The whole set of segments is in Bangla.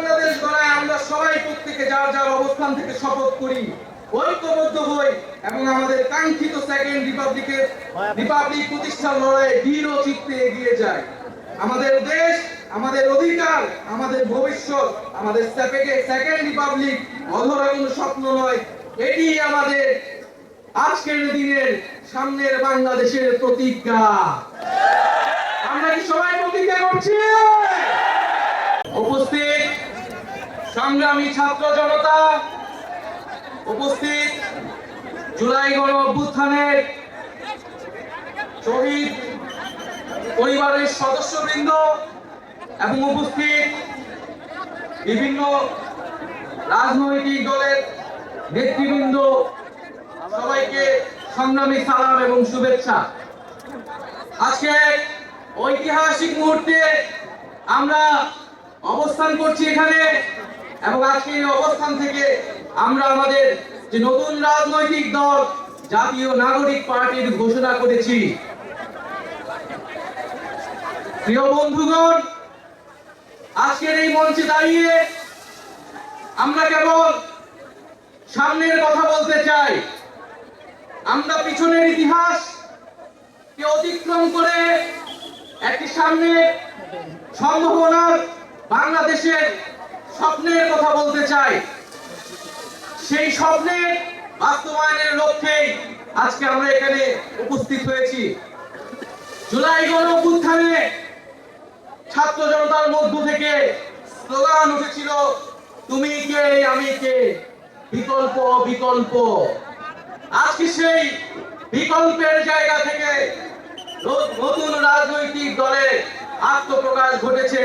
বাংলাদেশ গড়ায় আমরা সবাই প্রত্যেকে যার যার অবস্থান থেকে শপথ করি ঐক্যবদ্ধ হই এবং আমাদের কাঙ্ক্ষিত সেকেন্ড রিপাবলিকের রিপাবলিক প্রতিষ্ঠার লড়াইয়ে দৃঢ় চিত্তে এগিয়ে যায়। আমাদের দেশ, আমাদের অধিকার, আমাদের ভবিষ্যৎ, আমাদের সেকেন্ড রিপাবলিক অধরা কোনো স্বপ্ন নয়, এটি আমাদের আজকের দিনের সামনের বাংলাদেশের প্রতিজ্ঞা। আমরা কি সবাই প্রতিজ্ঞা করছি? উপস্থিত সংগ্রামী ছাত্র জনতা, উপস্থিত জুলাই গণ অভ্যুত্থানের শহীদ পরিবারের সদস্যবৃন্দ এবং উপস্থিত বিভিন্ন রাজনৈতিক দলের নেতৃবৃন্দ, সবাইকে সংগ্রামী সালাম এবং শুভেচ্ছা। আজকে ঐতিহাসিক মুহূর্তে আমরা অবস্থান করছি এখানে। এবং আজকে এই অবস্থান থেকে আমরা আমাদের যে নতুন রাজনৈতিক দল, জাতীয় নাগরিক পার্টির ঘোষণা করেছি। প্রিয় বন্ধুগণ, আজকের এই মঞ্চে দাঁড়িয়ে আমরা কেবল সামনের কথা বলতে চাই। আমরা পিছনের ইতিহাস কে অতিক্রম করে একটি সামনে সম্ভাবনার বাংলাদেশের স্বপ্নের কথা বলতে চাই। সেই স্বপ্নের বাস্তবায়নের লক্ষ্যেই আজকে আমরা এখানে উপস্থিত হয়েছি। জুলাই গণ অভ্যুত্থানে ছাত্র জনতার মধ্য থেকে স্লোগান উঠেছিল, তুমি কে, আমি কে? বিকল্প বিকল্প আজকে সেই বিকল্পের জায়গা থেকে নতুন রাজনৈতিক দলের আত্মপ্রকাশ ঘটেছে।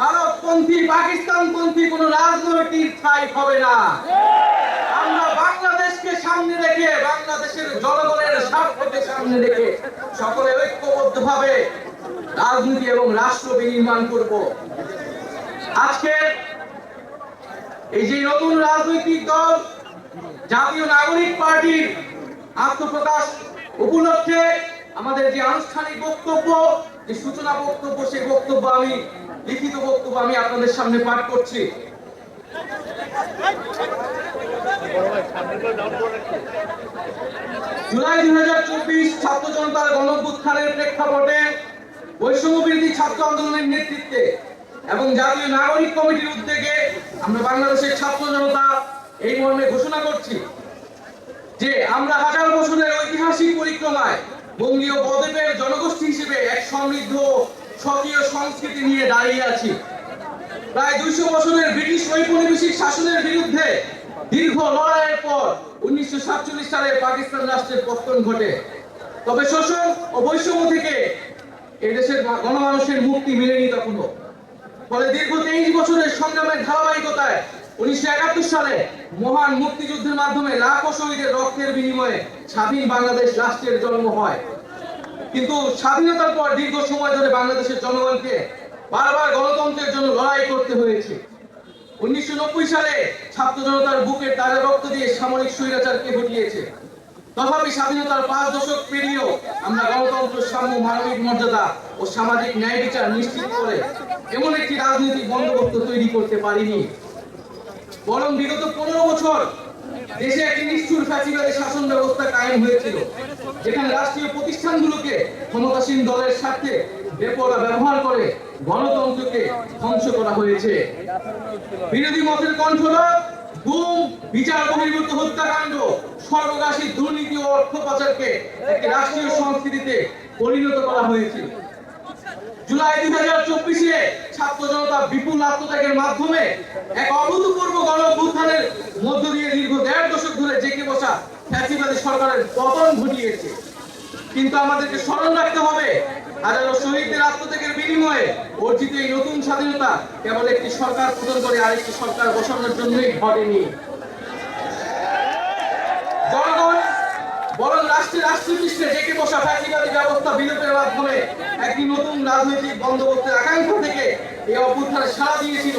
ভারতপন্থী, পাকিস্তানপন্থী কোন রাজনৈতিক ঠাই হবে না। আমরা বাংলাদেশকে সামনে রেখে, বাংলাদেশের জনগণের স্বার্থকে সামনে রেখে সকলে ঐক্যবদ্ধ ভাবে রাজনীতি এবং রাষ্ট্র বিনির্মাণ করব। আজকে এই যে নতুন রাজনৈতিক দল, জাতীয় নাগরিক পার্টির আত্মপ্রকাশ উপলক্ষে আমাদের যে আনুষ্ঠানিক বক্তব্য, যে সূচনা বক্তব্য, সেই বক্তব্য আমি লিখিত বক্তব্য আমি আপনাদের সামনে পাঠ করছি। জুলাই দুই হাজার চব্বিশ ছাত্র জনতার গণভ্যুত্থানের প্রেক্ষাপটে বৈষম্য বিরোধী ছাত্র আন্দোলনের নেতৃত্বে এবং জাতীয় নাগরিক কমিটির উদ্যোগে আমরা বাংলাদেশের ছাত্র জনতা এই মর্মে ঘোষণা করছি যে আমরা হাজার বছরের ঐতিহাসিক পরিক্রমায় বঙ্গীয় বদ্বীপের জনগোষ্ঠী হিসেবে এক সমৃদ্ধ স্বকীয় সংস্কৃতি নিয়ে দাঁড়িয়ে আছি। প্রায় দুইশো বছরের ব্রিটিশ ঔপনিবেশিক শাসনের বিরুদ্ধে দীর্ঘ লড়াইয়ের পর উনিশশো সাতচল্লিশ সালে পাকিস্তান রাষ্ট্রের পতন ঘটে। তবে শোষণ ও বৈষম্য থেকে এদেশের গণমানুষের মুক্তি মেলেনি তখনও। ফলে দীর্ঘ তেইশ বছরের সংগ্রামের ধারাবাহিকতায় উনিশশো একাত্তর সালে মহান মুক্তিযুদ্ধের মাধ্যমে লাখো শহীদের রক্তের বিনিময়ে স্বাধীন বাংলাদেশ রাষ্ট্রের জন্ম হয়। কিন্তু স্বাধীনতার পর দীর্ঘ সময় ধরে বাংলাদেশের জনগণকে বারবার গণতন্ত্রের জন্য লড়াই করতে হয়েছে। উনিশশো নব্বই সালে ছাত্র জনতার বুকের রক্ত দিয়ে সামরিক স্বৈরাচারকে ঘটিয়েছে তথাপি স্বাধীনতার পাঁচ দশক পেরিয়েও আমরা গণতন্ত্র সাম্য মানবিক মর্যাদা ও সামাজিক ন্যায় বিচার নিশ্চিত করে এমন একটি রাজনৈতিক বন্দোবস্ত তৈরি করতে পারিনি। বরং বিগত পনেরো বছর দেশে একটি নিষ্ঠুর ফ্যাসিবাদী শাসন ব্যবস্থা কায়েম হয়েছিল, যেখানে রাষ্ট্রীয় প্রতিষ্ঠানগুলোকে ক্ষমতাসীন দলের স্বার্থে বেপরা ব্যবহার করে গণতন্ত্রকে ধ্বংস করা হয়েছে। বিরোধী মতের কণ্ঠরোধ, গুম, বিচার বহির্ভূত হত্যাকাণ্ড সর্বগাসী দুর্নীতি ও অর্থ পাচারকে একটি রাষ্ট্রীয় সংস্কৃতিতে পরিণত করা হয়েছে জুলাই দুই হাজার চব্বিশে ছাত্র জনতা বিপুল আত্মত্যাগের মাধ্যমে এক অভূতপূর্ব গণ অভ্যুত্থানের মধ্য দিয়ে দীর্ঘ দেড় দশক ধরে জেঁকে বসা ফ্যাসিবাদী সরকারের পতন ঘটিয়েছে। কিন্তু আমাদেরকে স্মরণ রাখতে হবে, হাজারো শহীদদের আত্মত্যাগের বিনিময়ে অর্জিত এই নতুন স্বাধীনতা কেবল একটি সরকার পতন করে আরেকটি সরকার বসানোর জন্যই ঘটেনি। বরং রাষ্ট্রের রাষ্ট্রপৃষ্ঠে ডেকে বসা ফ্যাসিবাদী ব্যবস্থা বিলোপের মাধ্যমে একটি নতুন রাজনৈতিক বন্দোবস্তের আকাঙ্ক্ষা থেকে এই অভ্যুত্থানে সাড়া দিয়েছিল,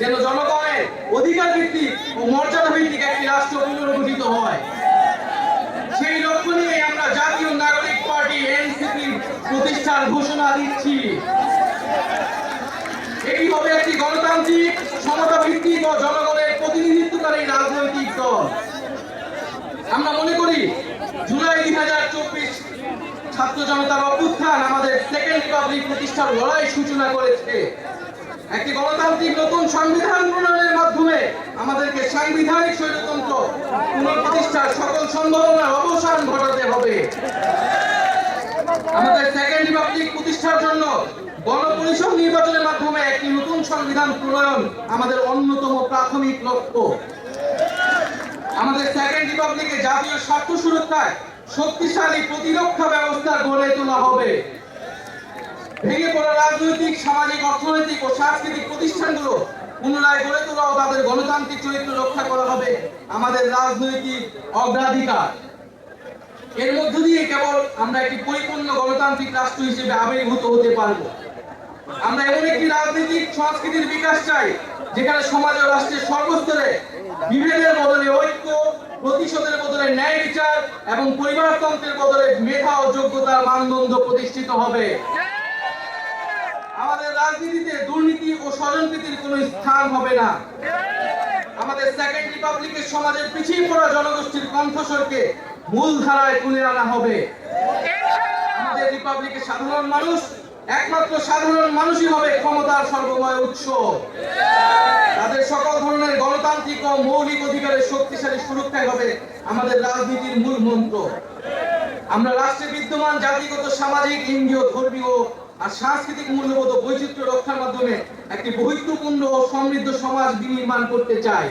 যেন জনগণের অধিকার ভিত্তিক ও মর্যাদা ভিত্তিক একটি রাষ্ট্র পুনর্গঠিত হয়। সেই লক্ষ্য নিয়ে আমরা জাতীয় নাগরিক পার্টি এনসিপি প্রতিষ্ঠার ঘোষণা দিচ্ছি। এটি হবে একটি গণতান্ত্রিক সমতা ভিত্তিক ও জনগণের প্রতিনিধিত্বকারী রাজনৈতিক দল। আমরা মনে করি জুলাই দুই হাজার চব্বিশ ছাত্র জনতার অভ্যুত্থান আমাদের সেকেন্ড রিপাবলিক প্রতিষ্ঠার লড়াই সূচনা করেছে। একটি গণতান্ত্রিক নতুন সংবিধান প্রণয়নের মাধ্যমে আমাদেরকে সাংবিধানিক স্বৈরতন্ত্র পুনঃপ্রতিষ্ঠার সকল সম্ভাবনার অবসান ঘটাতে হবে। আমাদের সেকেন্ড রিপাবলিক প্রতিষ্ঠার জন্য গণপরিষদ নির্বাচনের মাধ্যমে একটি নতুন সংবিধান প্রণয়ন আমাদের অন্যতম প্রাথমিক লক্ষ্য। আমাদের সেকেন্ড রিপাবলিকে জাতীয় স্বার্থ সুরক্ষায় শক্তিশালী প্রতিরক্ষা ব্যবস্থা গড়ে তোলা হবে। ভেঙে পড়া রাজনৈতিক, সামাজিক, অর্থনৈতিক ও সাংস্কৃতিক প্রতিষ্ঠানগুলো পুনরায় গড়ে তোলা ও তাদের গণতান্ত্রিক চরিত্র রক্ষা করা হবে আমাদের রাজনৈতিক অগ্রাধিকার। এর মধ্য দিয়ে কেবল আমরা একটি পরিপূর্ণ গণতান্ত্রিক রাষ্ট্র হিসেবে আবির্ভূত হতে পারব। আমরা এমন একটি রাজনৈতিক সংস্কৃতির বিকাশ চাই, যেখানে সমাজ ও রাষ্ট্রের সর্বস্তরে বিভেদের বদলে ঐক্য, প্রতিশোধের বদলে ন্যায় বিচার এবং পরিবারতন্ত্রের বদলে মেধা ও যোগ্যতার মানদণ্ড প্রতিষ্ঠিত হবে। আমাদের রাজনীতিতে দুর্নীতি ও স্বজনপ্রীতির কোনো স্থান হবে না। আমাদের সেকেন্ড রিপাবলিকের সমাজের পিছিয়ে পড়া জনগোষ্ঠীর কণ্ঠস্বরকে মূল ধারায় তুলে আনা হবে। আমাদের রিপাবলিকের সাধারণ মানুষ একমাত্র সাধারণ মানুষই হবে ক্ষমতার সর্বময় উৎস। তাদের সকল ধরনের গণতান্ত্রিক ও মৌলিক অধিকারের শক্তিশালী সুরক্ষাই হবে আমাদের রাজনীতির মূল মন্ত্র। আমরা রাষ্ট্রে বিদ্যমান জাতিগত, সামাজিক, ইন্দ্রিয়, ধর্মীয় আর সাংস্কৃতিক মূল্যবোধ বৈচিত্র্য রক্ষার মাধ্যমে একটি বৈচিত্র্যপূর্ণ ও সমৃদ্ধ সমাজ বিনির্মাণ করতে চাই।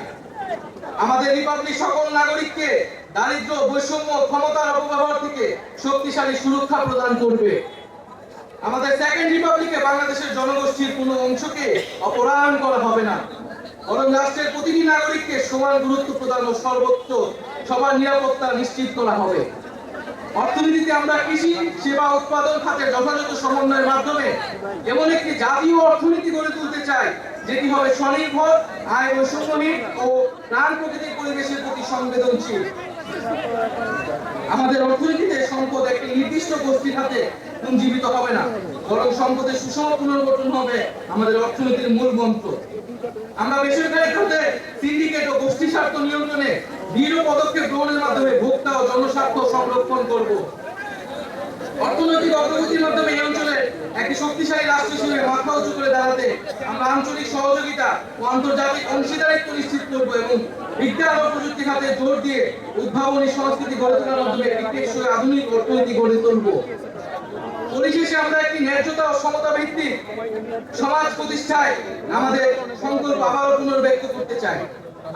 আমাদের রিপাবলিক সকল নাগরিককে দারিদ্র বৈষম্য, ক্ষমতার অপব্যবহার থেকে শক্তিশালী সুরক্ষা প্রদান করবে। আমাদের সেকেন্ড রিপাবলিকে বাংলাদেশের জনগোষ্ঠীর কোনো অংশকে অপহরণ করা হবে না। বরং রাষ্ট্রের প্রতিটি নাগরিককে সমান গুরুত্ব প্রদান ও সর্বোচ্চ সবার নিরাপত্তা নিশ্চিত করা হবে। অর্থনীতিতে আমরা কৃষি, সেবা, উৎপাদন খাতে যথাযথ সমন্বয়ের মাধ্যমে এমন একটি জাতীয় অর্থনীতি গড়ে তুলতে চাই, যেটি হবে স্বনির্ভর, আয় ও বৈষম্যহীন ও প্রাণ প্রকৃতির পরিবেশের প্রতি সংবেদনশীল। আমাদের অর্থনীতিতে সম্পদ একটি নির্দিষ্ট গোষ্ঠীর হাতে পুঞ্জীবিত হবে না। বরং সম্পদের সুষম পুনর্গঠন হবে আমাদের অর্থনীতির মূল মন্ত্র। আমরা বেসরকারি খাতে সিন্ডিকেট ও গোষ্ঠী স্বার্থ নিয়ন্ত্রণে দৃঢ় পদক্ষেপ গ্রহণের মাধ্যমে ভোক্তা ও জনস্বার্থ সংরক্ষণ করব। অর্থনৈতিক অগ্রগতির মাধ্যমে এই অঞ্চলে একটি শক্তিশালী রাষ্ট্র হিসেবে মাথা উঁচু করে দাঁড়াতে আমরা আঞ্চলিক সহযোগিতা ও আন্তর্জাতিক অংশীদারিত্ব নিশ্চিত করব এবং বিজ্ঞান ও প্রযুক্তি খাতে জোর দিয়ে উদ্ভাবনী সংস্কৃতি গড়ে তোলার মাধ্যমে একটি আধুনিক অর্থনীতি গড়ে তুলব। পরিশেষে আমরা একটি ন্যায্যতা ও সমতা ভিত্তিক সমাজ প্রতিষ্ঠায় আমাদের সংকল্প আবারও পুনর্ব্যক্ত করতে চাই।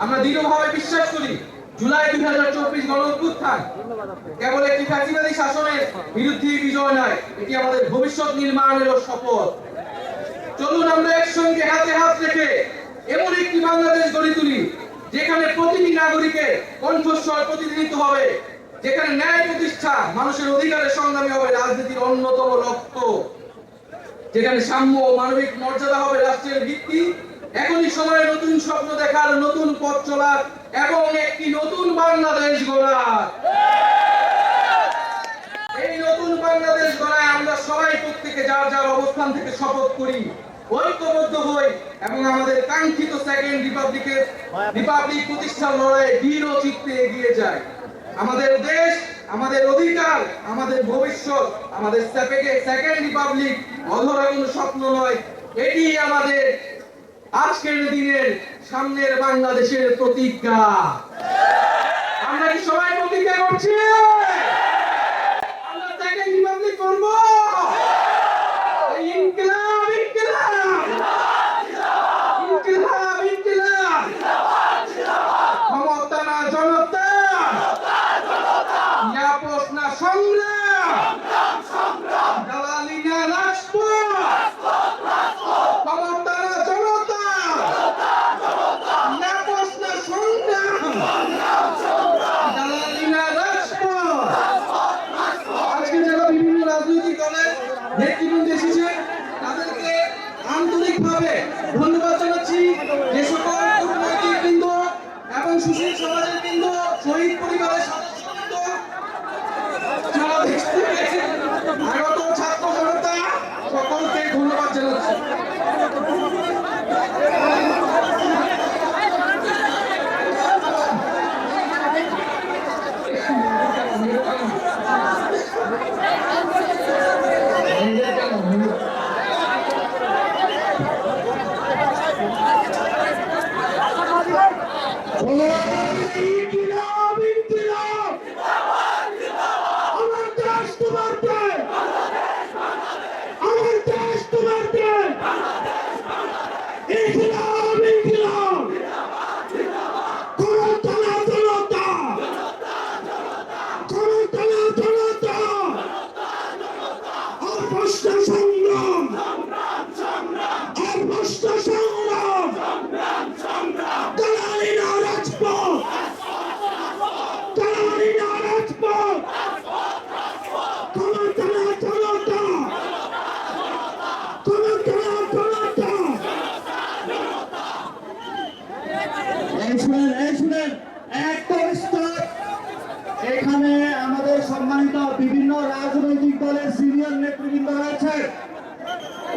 আমরা দৃঢ়ভাবে বিশ্বাস করি, জুলাই দুই হাজার চব্বিশ গণ অভ্যুত্থান কেবল একটি ফ্যাসিবাদী শাসনের বিরুদ্ধে বিজয় নয়, এটি আমাদের ভবিষ্যৎ নির্মাণেরও শপথ। চলুন আমরা একসঙ্গে হাতে হাত রেখে এমন একটি বাংলাদেশ গড়ে তুলি, যেখানে প্রতিটি নাগরিকের কণ্ঠস্বর প্রতিনিধিত্ব হবে। যেখানে ন্যায় প্রতিষ্ঠা মানুষের অধিকারের সংগ্রামী হবে রাজনীতির অন্যতম লক্ষ্য যেখানে সাম্য ও মানবিক মর্যাদা হবে রাষ্ট্রের ভিত্তি। এখনই সময় নতুন স্বপ্ন দেখার নতুন পথ চলার এবং একটি নতুন বাংলাদেশ গড়ার। এই নতুন বাংলাদেশ গড়ায় আমরা সবাই প্রত্যেকে যার যার অবস্থান থেকে শপথ করি, ঐক্যবদ্ধ হই এবং আমাদের কাঙ্ক্ষিত সেকেন্ড রিপাবলিকের রিপাবলিক প্রতিষ্ঠার লড়াইয়ে দৃঢ় চিত্তে এগিয়ে যায় আমাদের দেশ, আমাদের অধিকার, আমাদের ভবিষ্যৎ, আমাদের সেকেন্ড রিপাবলিক অধরা কোনো স্বপ্ন নয়। এটি আমাদের আজকের দিনের সামনের বাংলাদেশের প্রতিজ্ঞা। আমরা কি সবাই প্রতিজ্ঞা করছি?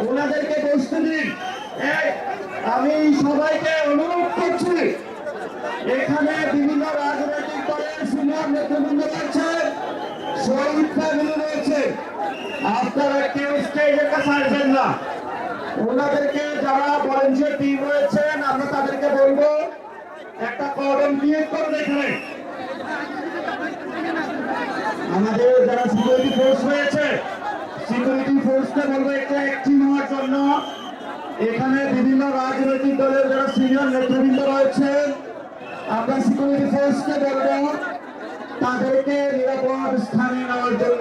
ওনাদেরকে বসতে দিন আমি সবাইকে অনুরোধ করছি, এখানে বিভিন্ন রাজনৈতিক দলের সিনিয়র নেতৃবৃন্দ রয়েছে শহীদ ফ্যামিলি রয়েছে। আপনারা কেউ স্টেজের কাছে আসবেন না। ওনাদেরকে যারা ভলেন্টিয়ার টিম রয়েছেন, আমরা তাদেরকে বলব, একটা কর্ডন ক্রিয়েট করুন এখানে। আমাদের যারা সিকিউরিটি ফোর্স রয়েছে সিকিউরিটি ফোর্সকে বলব একটু অ্যাক্টিভ হওয়ার জন্য। এখানে বিভিন্ন রাজনৈতিক দলের যারা সিনিয়র নেতৃবৃন্দ রয়েছেন আমরা সিকিউরিটি ফোর্সকে বলব তাদেরকে নিরাপদ স্থানে নেওয়ার জন্য।